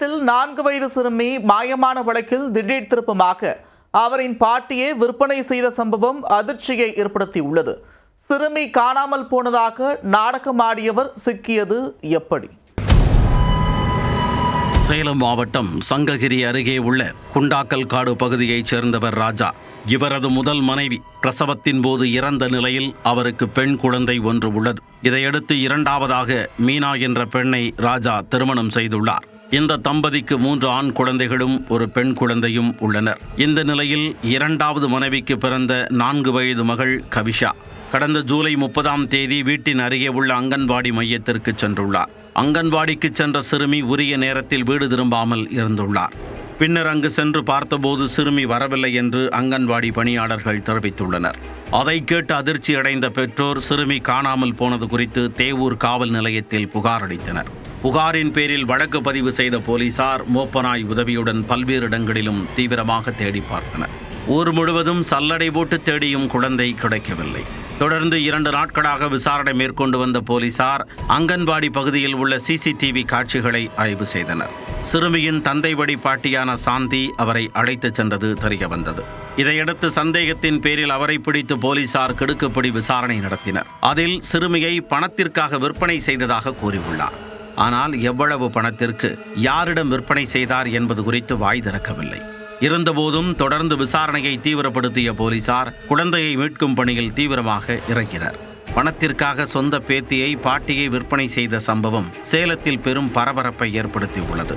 சேலத்தில் நான்கு வயது சிறுமி மாயமான வழக்கில் திடீர் திருப்பமாக அவரின் பாட்டியே விற்பனை செய்த சம்பவம் அதிர்ச்சியை ஏற்படுத்தியுள்ளது. சிறுமி காணாமல் போனதாக நாடகமாடியவர் சிக்கியது எப்படி? சேலம் மாவட்டம் சங்ககிரி அருகே உள்ள குண்டாக்கல் காடு பகுதியைச் சேர்ந்தவர் ராஜா. இவரது முதல் மனைவி பிரசவத்தின் போது இறந்த நிலையில் அவருக்கு பெண் குழந்தை ஒன்று உள்ளது. இதையடுத்து இரண்டாவதாக மீனா என்ற பெண்ணை ராஜா திருமணம் செய்துள்ளார். இந்த தம்பதிக்கு மூன்று ஆண் குழந்தைகளும் ஒரு பெண் குழந்தையும் உள்ளனர். இந்த நிலையில் இரண்டாவது மனைவிக்கு பிறந்த நான்கு வயது மகள் கவிஷா கடந்த ஜூலை முப்பதாம் தேதி வீட்டின் அருகே உள்ள அங்கன்வாடி மையத்திற்கு சென்றுள்ளார். அங்கன்வாடிக்கு சென்ற சிறுமி உரிய நேரத்தில் வீடு திரும்பாமல் இருந்துள்ளார். பின்னர் அங்கு சென்று பார்த்தபோது சிறுமி வரவில்லை என்று அங்கன்வாடி பணியாளர்கள் தெரிவித்துள்ளனர். அதை கேட்டு அதிர்ச்சி அடைந்த பெற்றோர் சிறுமி காணாமல் போனது குறித்து தேவூர் காவல் நிலையத்தில் புகாரளித்தனர் புகாரின் பேரில் வழக்கு பதிவு செய்த போலீசார் மோப்பனாய் உதவியுடன் பல்வேறு இடங்களிலும் தீவிரமாக தேடி பார்த்தனர். ஊர் முழுவதும் சல்லடை போட்டு தேடியும் குழந்தை கிடைக்கவில்லை. தொடர்ந்து இரண்டு நாட்களாக விசாரணை மேற்கொண்டு வந்த போலீசார் அங்கன்வாடி பகுதியில் உள்ள சிசிடிவி காட்சிகளை ஆய்வு செய்தனர். சிறுமியின் தந்தை வழி பாட்டியான சாந்தி அவரை அழைத்துச் சென்றது தெரிய வந்தது. இதையடுத்து சந்தேகத்தின் பேரில் அவரை பிடித்து போலீசார் கெடுக்குப்படி விசாரணை நடத்தினர். அதில் சிறுமியை பணத்திற்காக விற்பனை செய்ததாக கூறியுள்ளார். ஆனால் எவ்வளவு பணத்திற்கு யாரிடம் விற்பனை செய்தார் என்பது குறித்து வாய் திறக்கவில்லை. இருந்தபோதும் தொடர்ந்து விசாரணையை தீவிரப்படுத்திய போலீசார் குழந்தையை மீட்கும் பணியில் தீவிரமாக இறங்கினர். பணத்திற்காக சொந்த பேத்தியை பாட்டியை விற்பனை செய்த சம்பவம் சேலத்தில் பெரும் பரபரப்பை ஏற்படுத்தியுள்ளது.